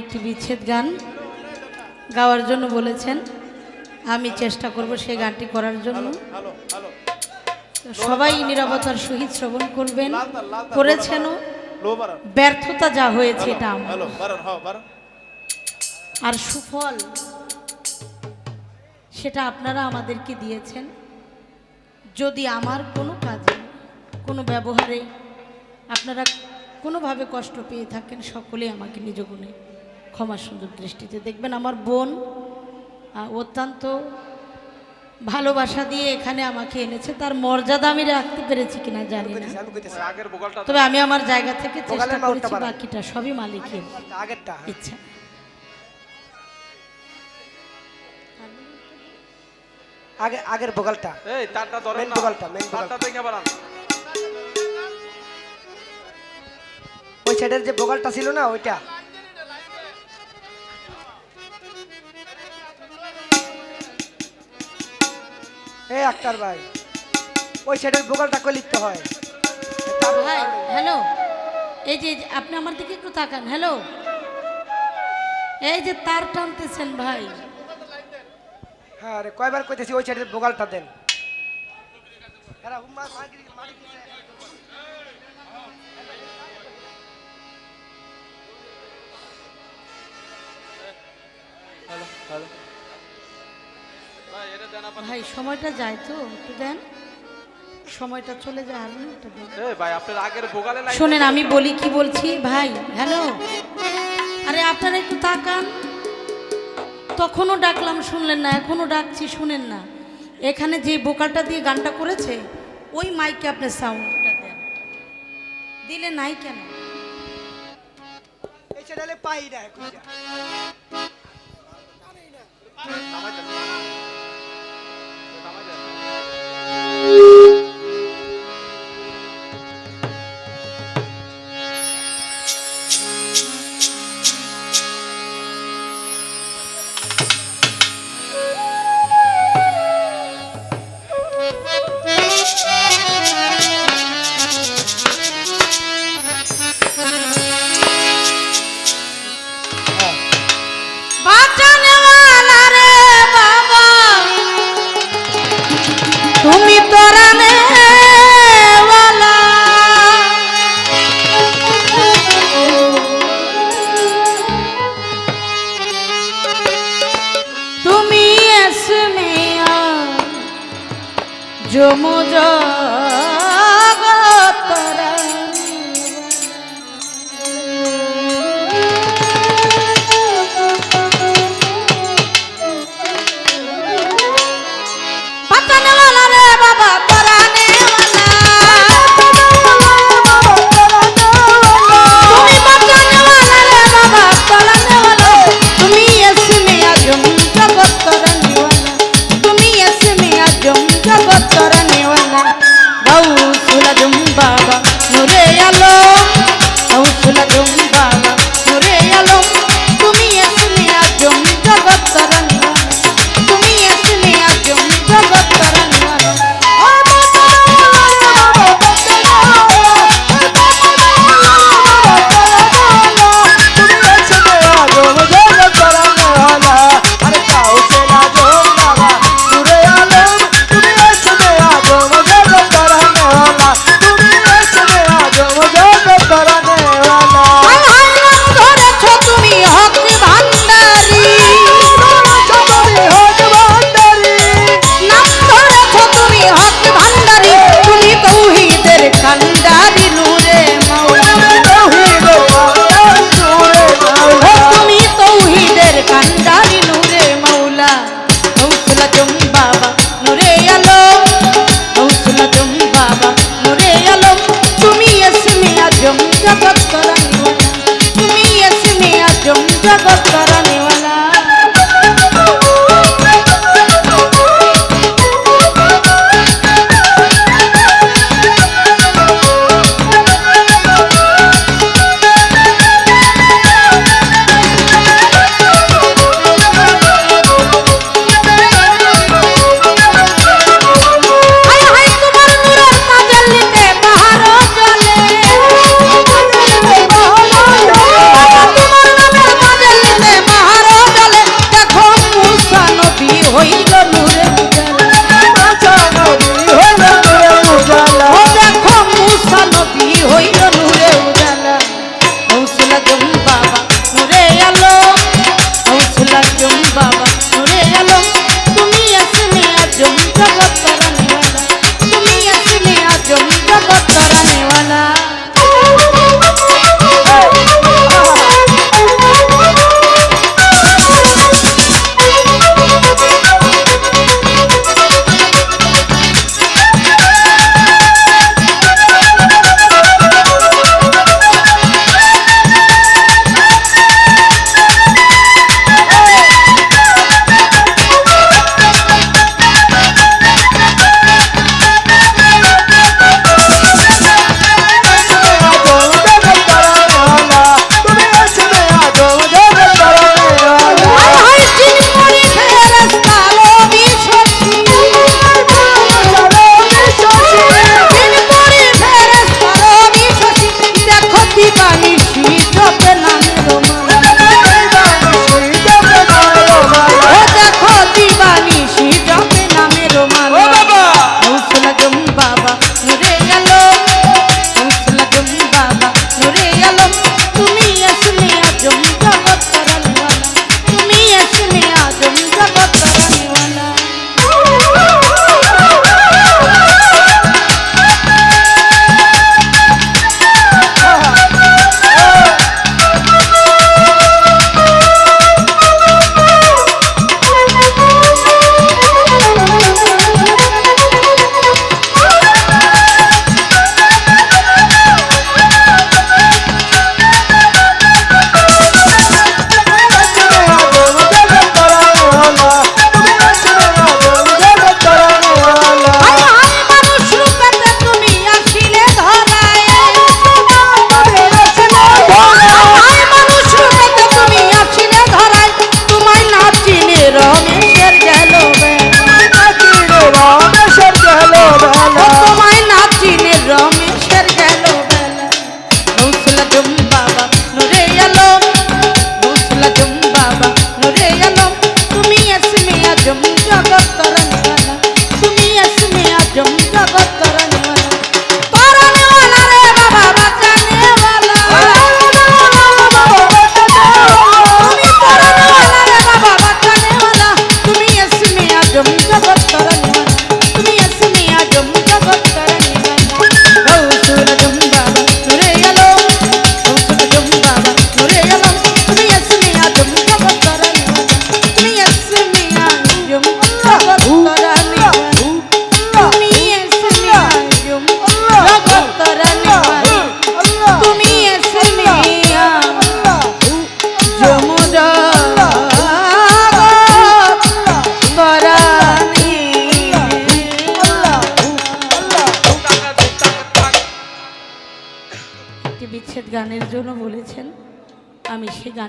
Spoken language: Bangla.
একটি বিচ্ছেদ গান গাওয়ার জন্য বলেছেন, আমি চেষ্টা করব সেই গানটি করার জন্য। সবাই নিরাপত্তার সহিত শ্রবণ করবেন। করেছেন ব্যর্থতা যা হয়েছে এটা আর সুফল সেটা আপনারা আমাদেরকে দিয়েছেন। যদি আমার কোনো কোনো ব্যবহারে আপনারা কোনোভাবে কষ্ট পেয়ে থাকেন সকলেই আমাকে নিজ গুণে ক্ষমা সুন্দর দৃষ্টিতে দেখবেন। আমার বোন অত্যন্ত ভালোবাসা দিয়ে এখানে আমাকে এনেছে। তার মর্যাদা আমি রাখতে পেরেছি কিনা জানি না। আগের তবে আমি আমার জায়গা থেকে চেষ্টা করেছি বাকিটা সবই মালিকের আগেরটা ইচ্ছা। আগে আগের বোগালটা। এই তারটা ধরেন Main না। বোকালটা, main তারটা বোকালটা। বাড়ান। ওই সাইডের যে বোগালটা ছিল না ওইটা। এই আক্তার ভাই ওই সাইডের বোগালটা কই লিখতে হয়? ভাই হ্যালো এই যে এই যে, আপনি আমার দিকে একটু তাকান হ্যালো এই যে তার টানতেছেন ভাই। হ্যাঁ রে কয়বার কইতেছি ওই সাইডের বোগালটা দেন। ভাই সময়টা যায় তো একটু দেন। সময়টা চলে যায় আর না একটু দেন। ভাই আপনার আগের বোকালে লাইন শোনেন আমি বলি কি বলছি? ভাই হ্যালো? আরে আপনারা একটু তাকান। তখনও ডাকলাম শুনলেন না এখনও ডাকছি শুনেন না। এখানে যে বোকালটা দিয়ে গানটা করেছে ওই মাইকে আপনি সাউন্ডটা দেন। দিলে নাই কেন? এই পাই না যমজা আমি সে গান